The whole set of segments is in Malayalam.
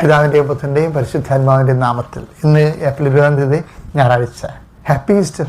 പിതാവിന്റെയും പുത്രന്റെയും പരിശുദ്ധാത്മാവിന്റെയും നാമത്തിൽ ഇന്ന് ഏപ്രിൽ ഇരുപതാം തീയതി ഞായറാഴ്ച. ഹാപ്പി ഈസ്റ്റർ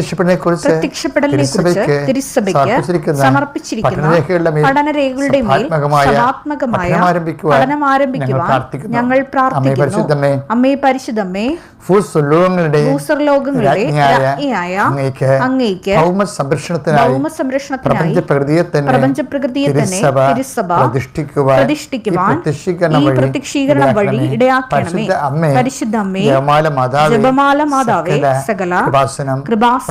കുറിച്ച് പ്രത്യക്ഷപ്പെടലിനെ കുറിച്ച് തിരുസഭയ്ക്ക് സമർപ്പിച്ചിരിക്കുന്ന പഠനരേഖകളുടെ മേൽ പഠനം ആരംഭിക്കുവാൻ ഞങ്ങൾ പ്രാർത്ഥിക്കുന്നു. അമ്മേ പരിശുദ്ധമ്മേ രാജ്ഞിയായ രാജ്ഞിയായ അങ്ങേക്ക് അങ്ങേക്ക് ഭൗമ സംരക്ഷണത്തിനായി പ്രപഞ്ച പ്രകൃതിയെ തന്നെ പ്രപഞ്ച പ്രകൃതിയെ തന്നെ തിരുസഭ പ്രതിഷ്ഠിക്കുവാൻ പ്രത്യക്ഷീകരണം വഴി ഇടയാക്കണമേ. പരിശുദ്ധ അമ്മേ ജപമാല മാതാവേ ജപമാല മാതാവേ സകല കൃപാസനം കൃപാസനം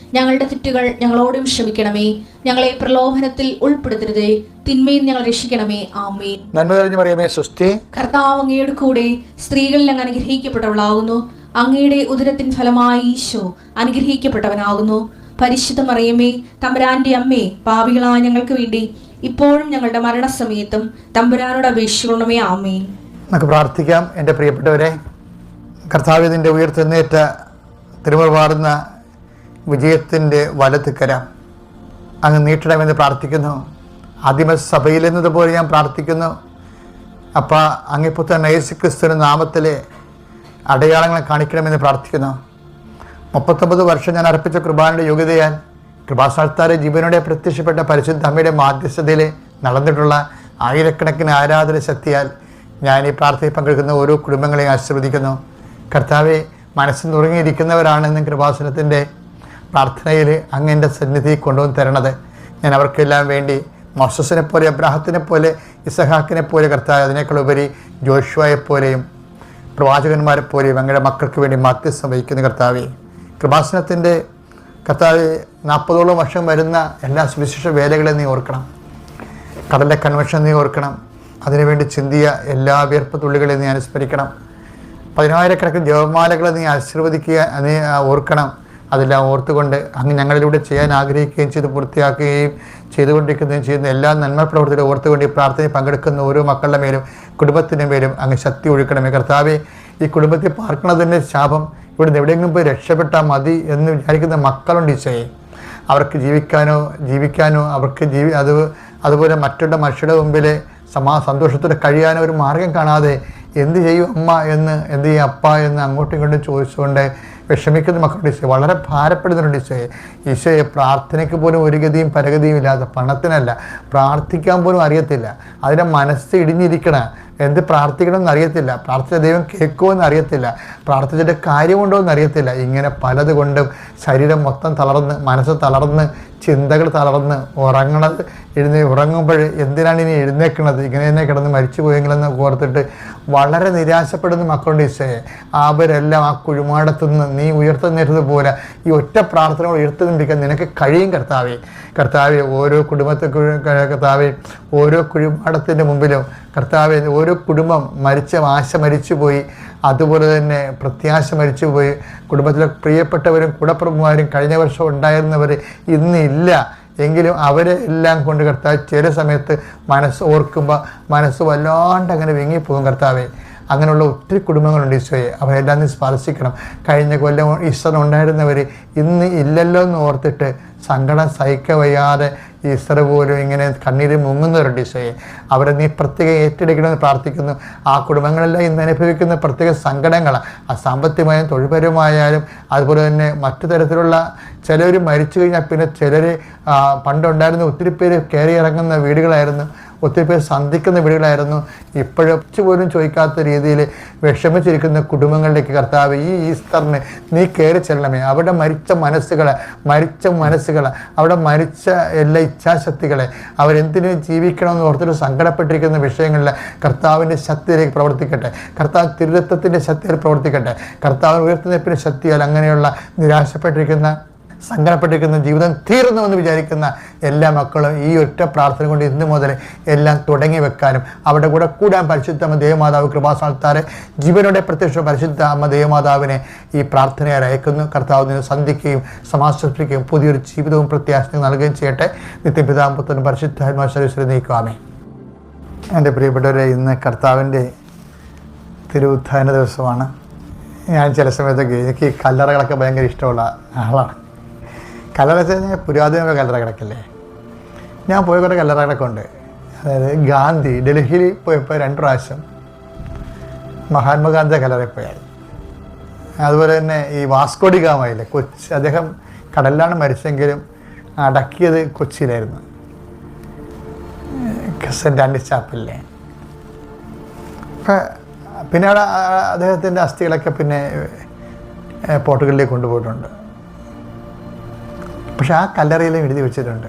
ഞങ്ങളുടെ തെറ്റുകൾ ഞങ്ങളോടും ക്ഷമിക്കണമേ. ഞങ്ങളെ പ്രലോഭനത്തിൽ ഉൾപ്പെടുത്തരുതേ. തിന്മയും ഞങ്ങൾ രക്ഷിക്കണമേ. ആമേൻ. നന്മ തെളിഞ്ഞു പറയുമേ സുസ്ഥി കർത്താവ് അങ്ങയുടെ കൂടെ സ്ത്രീകളിൽ അങ്ങ് അനുഗ്രഹിക്കപ്പെട്ടവളാകുന്നു. അങ്ങയുടെ ഉദരത്തിൻ ഫലമായി ഈശോ അനുഗ്രഹിക്കപ്പെട്ടവനാകുന്നു. പരിശുദ്ധ മറിയമേ തമ്പുരാന്റെ അമ്മേ പാപികളായ ഞങ്ങൾക്ക് വേണ്ടി ഇപ്പോഴും ഞങ്ങളുടെ മരണസമയത്തും തമ്പുരാനോട് അപേക്ഷിക്കണമേ. ആമേൻ. നമുക്ക് പ്രാർത്ഥിക്കാം. എന്റെ പ്രിയപ്പെട്ടവരെ കർത്താവിതിന്റെ ഉയർത്തെന്നേറ്റ തിരുമുറവാടുന്ന വിജയത്തിന്റെ വലത്ത് കര. അങ്ങ് നീട്ടണമെന്ന് പ്രാർത്ഥിക്കുന്നു. ആദിമസഭയിൽ എന്നതുപോലെ ഞാൻ പ്രാർത്ഥിക്കുന്നു. അപ്പ തന്നെ യേശു ക്രിസ്തുവിന്റെ നാമത്തിലെ അടയാളങ്ങൾ കാണിക്കണമെന്ന് പ്രാർത്ഥിക്കുന്നു. മുപ്പത്തൊമ്പത് വർഷം ഞാൻ അർപ്പിച്ച കൃപാനയുടെ യോഗ്യതയാൽ കൃപാസ്ഥാനത്താരെ ജീവനോടെ പ്രത്യക്ഷപ്പെട്ട പരിശുദ്ധ അമ്മയുടെ മാധ്യസ്ഥതയിൽ നടന്നിട്ടുള്ള ആയിരക്കണക്കിന് ആരാധന ശക്തിയാൽ ഞാൻ ഈ പ്രാർത്ഥനയിൽ പങ്കെടുക്കുന്ന ഓരോ കുടുംബങ്ങളെയും ആശീർവദിക്കുന്നു. കർത്താവെ മനസ്സിൽ നുറങ്ങിയിരിക്കുന്നവരാണെന്ന് കൃപാസനത്തിന്റെ പ്രാർത്ഥനയിൽ അങ്ങന്റെ സന്നിധി കൊണ്ടുവന്ന് തരണത്. ഞാൻ അവർക്കെല്ലാം വേണ്ടി മോസസിനെ പോലെ അബ്രാഹത്തിനെ പോലെ ഇസഹാക്കിനെ പോലെ കർത്താവ് അതിനേക്കാൾ ഉപരി ജോഷുവയെ പോലെയും പ്രവാചകന്മാരെ പോലെയും അങ്ങയുടെ മക്കൾക്ക് വേണ്ടി മാധ്യസ്ഥം വഹിക്കുന്ന കർത്താവെ കൃപാസനത്തിന്റെ കർത്താവ് നാൽപ്പതോളം വർഷം വരുന്ന എല്ലാ സുവിശേഷ വേലകളെ നീ ഓർക്കണം. കടലിലെ കൺവെൻഷൻ നീ ഓർക്കണം. അതിനുവേണ്ടി ചിന്തിയ എല്ലാ വിയർപ്പ് തുള്ളികളെയും നീ അനുസ്മരിക്കണം. പതിനായിരക്കണക്കിന് ജപമാലകളെ നീ ആശീർവദിക്കുക നീ ഓർക്കണം. അതെല്ലാം ഓർത്തുകൊണ്ട് അങ്ങ് ഞങ്ങളിലൂടെ ചെയ്യാൻ ആഗ്രഹിക്കുകയും ചെയ്ത് പൂർത്തിയാക്കുകയും ചെയ്തുകൊണ്ടിരിക്കുകയും ചെയ്യുന്ന എല്ലാ നന്മ പ്രവർത്തികളും ഓർത്തുകൊണ്ട് ഈ പ്രാർത്ഥനയിൽ പങ്കെടുക്കുന്ന ഓരോ മക്കളുടെ മേലും കുടുംബത്തിന്റെ മേലും അങ്ങ് ശക്തി ഒഴുക്കണമേ. കർത്താവെ ഈ കുടുംബത്തിൽ പാർക്കണതിന്റെ ശാപം ഇവിടുന്ന് എവിടെയെങ്കിലും പോയി രക്ഷപ്പെട്ടാൽ മതി എന്ന് വിചാരിക്കുന്ന മക്കളുണ്ട് ഈശോയെ. അവർക്ക് ജീവിക്കാനോ ജീവിക്കാനോ അവർക്ക് ജീവി അത് അതുപോലെ മറ്റുള്ള മനുഷ്യരുടെ മുമ്പിൽ സമാ സന്തോഷത്തോടെ കഴിയാനോ ഒരു മാർഗം കാണാതെ എന്ത് ചെയ്യും അമ്മ എന്ന് എന്ത് ചെയ്യും അപ്പ എന്ന് അങ്ങോട്ടും ഇങ്ങോട്ടും ചോദിച്ചുകൊണ്ട് വിഷമിക്കുന്ന മക്കളുടെ ഈശോയെ വളരെ ഭാരപ്പെടുന്നവരുടെ ഈശോയെ. ഈശോയെ പ്രാർത്ഥനയ്ക്ക് പോലും ഒരു ഗതിയും പരഗതിയും ഇല്ലാതെ പണത്തിനല്ല പ്രാർത്ഥിക്കാൻ പോലും അറിയത്തില്ല. അതിന്റെ മനസ്സ് ഇടിഞ്ഞിരിക്കണ എന്ത് പ്രാർത്ഥിക്കണമെന്ന് അറിയത്തില്ല. പ്രാർത്ഥിച്ച ദൈവം കേൾക്കുമെന്ന് അറിയത്തില്ല. പ്രാർത്ഥിച്ചിട്ട് കാര്യമുണ്ടോ എന്ന് അറിയത്തില്ല. ഇങ്ങനെ പലതുകൊണ്ടും ശരീരം മൊത്തം തളർന്ന് മനസ്സ് തളർന്ന് ചിന്തകൾ തളർന്ന് ഉറങ്ങണത് എഴുന്നേ ഉറങ്ങുമ്പോൾ എന്തിനാണ് ഇനി എഴുന്നേക്കണത്? ഇങ്ങനെ തന്നെ കിടന്ന് മരിച്ചു പോയെങ്കിലെന്ന് ഓർത്തിട്ട് വളരെ നിരാശപ്പെടുന്ന മക്കളുടെ ഈശോയെ. അവരെല്ലാം ആ കുഴിമാടത്തു നിന്ന് നീ ഉയർത്തുന്നിരുന്നത് പോലെ ഈ ഒറ്റ പ്രാർത്ഥന ഉയർത്തുന്നിരിക്കാൻ നിനക്ക് കഴിയും കർത്താവെ. കർത്താവെ ഓരോ കുടുംബത്തെ കർത്താവെ ഓരോ കുഴിമാടത്തിന്റെ മുമ്പിലും കർത്താവെ ഓരോ കുടുംബം മരിച്ച ആശ മരിച്ചുപോയി അതുപോലെ തന്നെ പ്രത്യാശ മരിച്ചുപോയി കുടുംബത്തിലെ പ്രിയപ്പെട്ടവരും കുടപ്രഭുമാരും കഴിഞ്ഞ വർഷം ഉണ്ടായിരുന്നവർ ഇന്നില്ല എങ്കിലും അവരെ എല്ലാം കൊണ്ട് കർത്താവ് ചില സമയത്ത് മനസ്സ് ഓർക്കുമ്പോൾ മനസ്സ് വല്ലാണ്ട് അങ്ങനെ വിങ്ങിപ്പോകും കർത്താവെ. അങ്ങനെയുള്ള ഒത്തിരി കുടുംബങ്ങളുണ്ട് ഈശോയെ. അവരെല്ലാം നീ സ്പർശിക്കണം. കഴിഞ്ഞ കൊല്ലം ഈശ്വരൻ ഉണ്ടായിരുന്നവർ ഇന്ന് ഇല്ലല്ലോ എന്ന് ഓർത്തിട്ട് സങ്കടം സഹിക്ക വയ്യാതെ ഈശ്വര പോലും ഇങ്ങനെ കണ്ണീര് ഒരു ഈശോയെ അവരെ നീ പ്രത്യേകം ഏറ്റെടുക്കണമെന്ന് പ്രാർത്ഥിക്കുന്നു. ആ കുടുംബങ്ങളെല്ലാം ഇന്ന് അനുഭവിക്കുന്ന പ്രത്യേക സങ്കടങ്ങൾ ആ സാമ്പത്തികമായും തൊഴിൽപരമായാലും അതുപോലെ തന്നെ മറ്റു തരത്തിലുള്ള ചിലർ മരിച്ചു കഴിഞ്ഞാൽ പിന്നെ ചിലർ പണ്ടുണ്ടായിരുന്ന ഒത്തിരി പേര് കയറി ഇറങ്ങുന്ന വീടുകളായിരുന്നു. ഒത്തിരി പേർ സന്ധിക്കുന്ന വീടുകളായിരുന്നു. ഇപ്പോഴൊച്ചു പോലും ചോദിക്കാത്ത രീതിയിൽ വിഷമിച്ചിരിക്കുന്ന കുടുംബങ്ങളിലേക്ക് കർത്താവ് ഈ ഈസ്റ്ററിന് നീ കയറി ചെല്ലണമേ. അവിടെ മരിച്ച മനസ്സുകളെ മരിച്ച മനസ്സുകളെ അവിടെ മരിച്ച എല്ലാ ഇച്ഛാശക്തികളെ അവരെന്തിനു ജീവിക്കണമെന്ന് ഓർത്തൊരു സങ്കടപ്പെട്ടിരിക്കുന്ന വിഷയങ്ങളിൽ കർത്താവിന്റെ ശക്തിയിലേക്ക് പ്രവർത്തിക്കട്ടെ. കർത്താവ് തിരുരത്വത്തിന്റെ ശക്തിയിൽ പ്രവർത്തിക്കട്ടെ. കർത്താവ് ഉയർത്തുന്നതിന്റെ ശക്തിയാൽ അങ്ങനെയുള്ള നിരാശപ്പെട്ടിരിക്കുന്ന സങ്കടപ്പെട്ടിരിക്കുന്ന ജീവിതം തീർന്നു എന്ന് വിചാരിക്കുന്ന എല്ലാ മക്കളും ഈ ഒറ്റ പ്രാർത്ഥന കൊണ്ട് ഇന്നു മുതൽ എല്ലാം തുടങ്ങി വെക്കാനും അവിടെ കൂടെ കൂടാൻ പരിശുദ്ധ അമ്മ ദേവമാതാവ് കൃപാസ്ഥാനത്താറ് ജീവനോടെ പ്രത്യക്ഷ പരിശുദ്ധ അമ്മ ദേവമാതാവിനെ ഈ പ്രാർത്ഥനയെ അയക്കുന്നു. കർത്താവ് നിന്ന് സന്ധിക്കുകയും സമാശ്വസിപ്പിക്കുകയും പുതിയൊരു ജീവിതവും പ്രത്യാശയും നൽകുകയും ചെയ്യട്ടെ. നിത്യപിതാമ്പുത്രനും പരിശുദ്ധ ഹന്മാശ്വരീശ്വരി നീക്കുവാമേ എന്റെ പ്രിയപ്പെട്ടവരെ ഇന്ന് കർത്താവിന്റെ തിരുവുത്ഥാന ദിവസമാണ്. ഞാൻ ചില സമയത്തൊക്കെ എനിക്ക് കല്ലറകളൊക്കെ ഭയങ്കര ഇഷ്ടമുള്ള ആളാണ്. കല്ലറ വെച്ച് പുരാതന കല്ലറ കിടക്കല്ലേ? ഞാൻ പോയ കുറേ കല്ലറ കിടക്കുണ്ട് അതായത് ഗാന്ധി ഡൽഹിയിൽ പോയപ്പോൾ രണ്ട് പ്രാവശ്യം മഹാത്മാഗാന്ധി കല്ലറയിൽ പോയായി അതുപോലെ തന്നെ ഈ വാസ്കോഡി ഗാമയിലെ കൊച്ചി അദ്ദേഹം കടലിലാണ് മരിച്ചെങ്കിലും അടക്കിയത് കൊച്ചിയിലായിരുന്നു. സെന്റ് ആൻഡീസ് ചാപ്പലിലെ? പിന്നെ അവിടെ അദ്ദേഹത്തിന്റെ അസ്ഥികളൊക്കെ പിന്നെ പോർട്ടുഗലിലേക്ക് കൊണ്ടുപോയിട്ടുണ്ട്. പക്ഷെ ആ കല്ലറയിലും എഴുതി വെച്ചിട്ടുണ്ട്.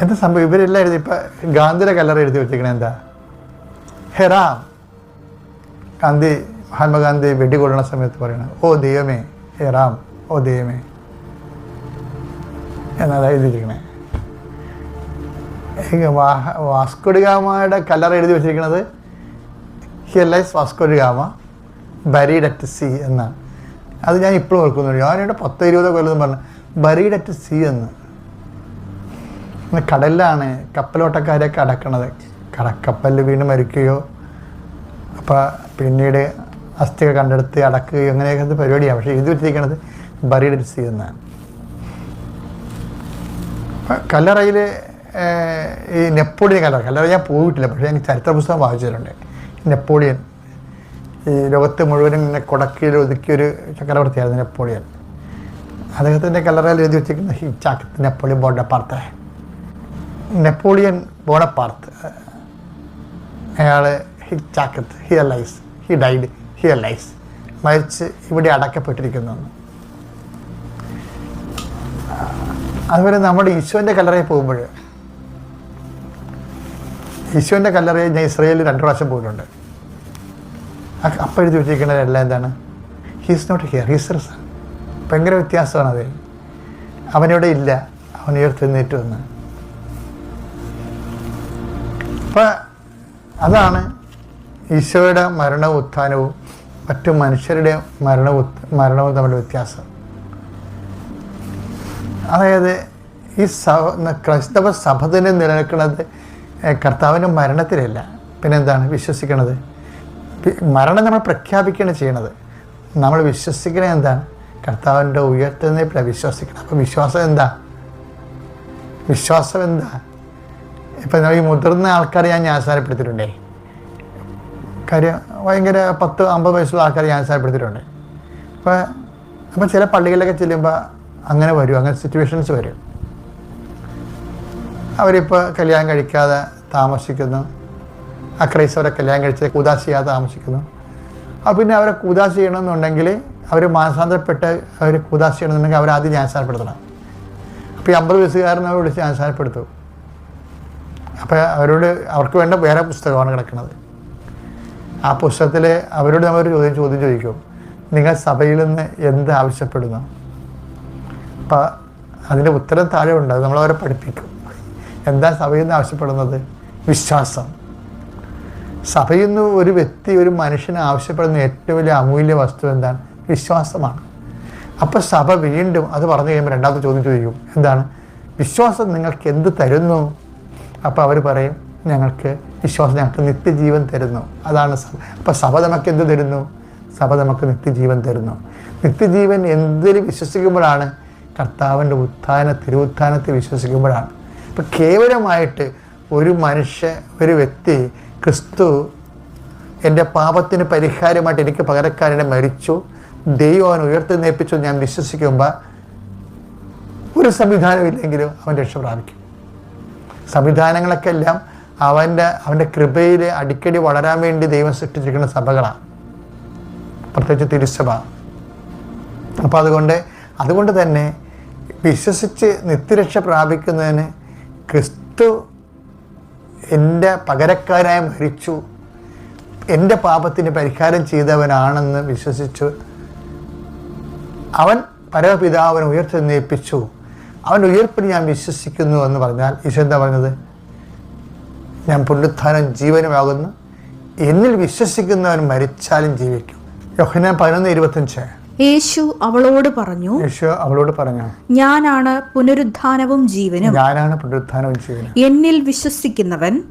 എന്താ സംഭവം? ഇവരെല്ലാം എഴുതി ഇപ്പം ഗാന്ധിയുടെ കല്ലറ എഴുതി വെച്ചിരിക്കണേ എന്താ? ഹെറാം. ഗാന്ധി മഹാത്മാഗാന്ധി വെടികൊള്ളണ സമയത്ത് പറയണ ഓ ദൈവമേ ഹെറാം ഓ ദൈവമേ. എന്നതാ എഴുതിയിരിക്കണേ വാസ്കോഡിഗാമയുടെ കല്ലറ എഴുതി വെച്ചിരിക്കുന്നത് here lies Vasco da Gama buried at sea എന്നാണ്. അത് ഞാൻ ഇപ്പോഴും ഓർക്കുന്നുണ്ട് ഞാനിവിടെ പത്ത് ഇരുപത് കൊല്ലം പറഞ്ഞു ബറീഡ് അറ്റ് സി എന്ന്. കടലിലാണ് കപ്പലോട്ടക്കാരെ അടക്കണത്. കടക്കപ്പലിൽ കപ്പലിൽ വീണ് മരിക്കുകയോ അപ്പോൾ പിന്നീട് അസ്ഥികൾ കണ്ടെടുത്ത് അടക്കുകയോ അങ്ങനെയൊക്കെ പരിപാടിയാണ്. പക്ഷേ ഇത് വെച്ചിരിക്കണത് ബറീഡ് അറ്റ് സി എന്നാണ്. കല്ലറയിൽ ഈ നെപ്പോളിയൻ കല്ലറ. കല്ലറ ഞാൻ പോയിട്ടില്ല പക്ഷേ ഞാൻ ചരിത്ര പുസ്തകം വായിച്ചിട്ടുണ്ട് നെപ്പോളിയൻ. ഈ ലോകത്ത് മുഴുവനും ഇങ്ങനെ കൊടക്കിയിൽ ഒതുക്കിയൊരു ചക്രവർത്തിയായിരുന്നു നെപ്പോളിയൻ. അദ്ദേഹത്തിന്റെ കല്ലറയിൽ എഴുതി വെച്ചിരിക്കുന്ന ഹി ചാക്ക് നെപ്പോളിയൻ ബോണപ്പാർത്ത് നെപ്പോളിയൻ ബോണപ്പാർത്ത് അയാൾ he ചാക്കത്ത് here lies he died here lies മരിച്ച് ഇവിടെ അടക്കപ്പെട്ടിരിക്കുന്നു. അതുപോലെ നമ്മുടെ ഈശോന്റെ കല്ലറയിൽ പോകുമ്പോൾ ഈശോന്റെ കല്ലറയിൽ ഞാൻ ഇസ്രയേലിൽ രണ്ട് പ്രാവശ്യം പോയിട്ടുണ്ട്. അപ്പം എഴുതി വെച്ചിരിക്കുന്നത് എല്ലാം എന്താണ്? He's not here he's risen ഭയങ്കര വ്യത്യാസമാണ് അത്. അവനിവിടെ ഇല്ല. അവൻ ഉയർത്തെഴുന്നേറ്റ് വന്ന്. അപ്പം അതാണ് ഈശോയുടെ മരണവും ഉത്ഥാനവും മറ്റു മനുഷ്യരുടെ മരണവും മരണവും തമ്മിലുള്ള വ്യത്യാസം. അതായത് ഈ സഭ ക്രൈസ്തവ സഭ തന്നെ നിലനിൽക്കുന്നത് കർത്താവിന്റെ മരണത്തിലല്ല. പിന്നെന്താണ്? വിശ്വസിക്കണത്. മരണം നമ്മൾ പ്രഖ്യാപിക്കുകയാണ് ചെയ്യണത് നമ്മൾ വിശ്വസിക്കണത് എന്താണ് കർത്താവിന്റെ ഉയർത്തുന്ന വിശ്വസിക്കണം. അപ്പോൾ വിശ്വാസം എന്താ? വിശ്വാസം എന്താ? ഇപ്പം ഈ മുതിർന്ന ആൾക്കാരെ ഞാൻ ആസാരപ്പെടുത്തിയിട്ടുണ്ടേ കാര്യം ഭയങ്കര പത്ത് അമ്പത് വയസ്സുള്ള ആൾക്കാരെ ആസാരപ്പെടുത്തിയിട്ടുണ്ട് അപ്പോൾ അപ്പം ചില പള്ളികളിലൊക്കെ ചെല്ലുമ്പോൾ അങ്ങനെ വരും. അങ്ങനെ സിറ്റുവേഷൻസ് വരും. അവരിപ്പോൾ കല്യാണം കഴിക്കാതെ താമസിക്കുന്നു. ആ ക്രൈസ്തവരെ കല്യാണം കഴിച്ച് കൂതാശ ചെയ്യാതെ താമസിക്കുന്നു. അപ്പോൾ പിന്നെ അവരെ കൂതാശ ചെയ്യണമെന്നുണ്ടെങ്കിൽ അവർ മാനസാന്തരപ്പെട്ട് അവർ കൂതാശ ചെയ്യണമെന്നുണ്ടെങ്കിൽ അവർ ആദ്യം ന്യാസാരപ്പെടുത്തണം അപ്പോൾ ഈ അമ്പത് വയസ്സുകാരനെ വിളിച്ച് ന്യാസാരപ്പെടുത്തും അപ്പോൾ അവരോട് അവർക്ക് വേണ്ട വേറെ പുസ്തകമാണ് കിടക്കുന്നത്. ആ പുസ്തകത്തിൽ അവരോട് നമ്മൾ ചോദ്യം ചോദ്യം ചോദിക്കും. നിങ്ങൾ സഭയിൽ നിന്ന് എന്ത് ആവശ്യപ്പെടുന്നു? അപ്പോൾ അതിന്റെ ഉത്തരം താഴെ ഉണ്ട്. അത് നമ്മളവരെ പഠിപ്പിക്കും. എന്താ സഭയിൽ നിന്ന് ആവശ്യപ്പെടുന്നത്? വിശ്വാസം. സഭയിൽ നിന്ന് ഒരു വ്യക്തി ഒരു മനുഷ്യന് ആവശ്യപ്പെടുന്ന ഏറ്റവും വലിയ അമൂല്യ വസ്തു എന്താണ്? വിശ്വാസമാണ്. അപ്പോൾ സഭ വീണ്ടും അത് പറഞ്ഞു കഴിയുമ്പോൾ രണ്ടാമത്തെ ചോദ്യം ചോദിക്കും. എന്താണ്? വിശ്വാസം നിങ്ങൾക്ക് എന്ത് തരുന്നു? അപ്പോൾ അവർ പറയും ഞങ്ങൾക്ക് വിശ്വാസം ഞങ്ങൾക്ക് നിത്യജീവൻ തരുന്നു. അതാണ് സഭ. അപ്പോൾ സഭ നമുക്ക് എന്ത് തരുന്നു? സഭ നമുക്ക് നിത്യജീവൻ തരുന്നു. നിത്യജീവൻ എന്തിൽ വിശ്വസിക്കുമ്പോഴാണ്? കർത്താവിന്റെ ഉത്ഥാന തിരുവുത്ഥാനത്തിൽ വിശ്വസിക്കുമ്പോഴാണ്. ഇപ്പം കേവലമായിട്ട് ഒരു മനുഷ്യ ഒരു വ്യക്തി ക്രിസ്തു എന്റെ പാപത്തിന് പരിഹാരമായിട്ട് എനിക്ക് പകരക്കാരനെ മരിച്ചു. ദൈവം അവൻ ഉയർത്തെന്നേൽപ്പിച്ചു ഞാൻ വിശ്വസിക്കുമ്പോൾ ഒരു സംവിധാനമില്ലെങ്കിലും അവൻ രക്ഷ പ്രാപിക്കും. സംവിധാനങ്ങളൊക്കെ എല്ലാം അവന്റെ അവന്റെ കൃപയിൽ അടിക്കടി വളരാൻ വേണ്ടി ദൈവം സൃഷ്ടിച്ചിരിക്കുന്ന സഭകളാണ്. പ്രത്യേകിച്ച് തിരുസഭ. അപ്പോൾ അതുകൊണ്ട് അതുകൊണ്ട് തന്നെ വിശ്വസിച്ച് നിത്യരക്ഷ പ്രാപിക്കുന്നതിന് ക്രിസ്തു എന്റെ പകരക്കാരായ മരിച്ചു. എന്റെ പാപത്തിന് പരിഹാരം ചെയ്തവനാണെന്ന് വിശ്വസിച്ചു. അവൻ പരമപിതാവിനെ ഉയർത്തെന്നേൽപ്പിച്ചു അവൻ ഉയർപ്പിന് ഞാൻ വിശ്വസിക്കുന്നു എന്ന് പറഞ്ഞാൽ ഈശോ എന്താ പറഞ്ഞത്? ഞാൻ പുനരുത്ഥാനം ജീവനുമാകുന്നു. എന്നിൽ വിശ്വസിക്കുന്നവൻ മരിച്ചാലും ജീവിക്കും. യോഹന പതിനൊന്ന് ഇരുപത്തഞ്ച് യേശു അവളോട് പറഞ്ഞു യേശു അവളോട് പറഞ്ഞു ഞാനാണ് പുനരുദ്ധാനവും ജീവനും. ഞാനാണ് പുനരുദ്ധാനവും ജീവനും. എന്നിൽ വിശ്വസിക്കുന്നവൻ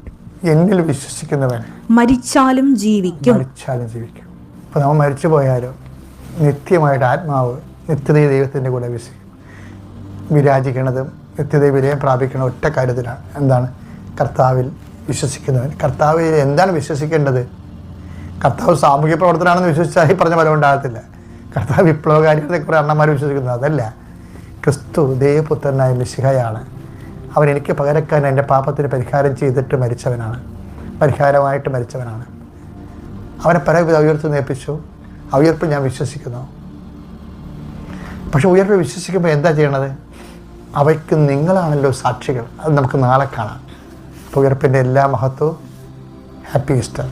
എന്നിൽ വിശ്വസിക്കുന്നവൻ മരിച്ചാലും ജീവിക്കും. മരിച്ചാലും ജീവിക്കും. അപ്പോൾ നമ്മൾ മരിച്ചു പോയാലോ? നിത്യമായിട്ട് ആത്മാവ് നിത്യതയെ ദൈവത്തിന്റെ കൂടെ വിശ്വസിക്കും. വിരാജിക്കണതും നിത്യതയെ വിലയം പ്രാപിക്കണ ഒറ്റ കാര്യത്തിലാണ്. എന്താണ്? കർത്താവിൽ വിശ്വസിക്കുന്നവൻ. കർത്താവിൽ എന്താണ് വിശ്വസിക്കേണ്ടത്? കർത്താവ് സാമൂഹ്യ പ്രവർത്തനമാണെന്ന് വിശ്വസിച്ചാൽ ഈ പറഞ്ഞ ഫലം ഉണ്ടാകത്തില്ല. കർത്താവ് വിപ്ലവകാരികളെ കുറേ അണ്ണന്മാർ വിശ്വസിക്കുന്നത് അതല്ല. ക്രിസ്തു ദേവപുത്രനായ മിശിഹയാണ്. അവൻ എനിക്ക് പകരക്കാൻ എന്റെ പാപത്തിന് പരിഹാരം ചെയ്തിട്ട് മരിച്ചവനാണ്. പരിഹാരമായിട്ട് മരിച്ചവനാണ്. അവനെ പരവിധ ഉയർത്തി നേപ്പിച്ചു. ആ ഉയർപ്പ് ഞാൻ വിശ്വസിക്കുന്നു. പക്ഷെ ഉയർപ്പ് വിശ്വസിക്കുമ്പോൾ എന്താ ചെയ്യണത്? അവയ്ക്ക് നിങ്ങളാണല്ലോ സാക്ഷികൾ. അത് നമുക്ക് നാളെ കാണാം. ഉയർപ്പിന്റെ എല്ലാ മഹത്വവും ഹാപ്പി ഈസ്റ്റർ.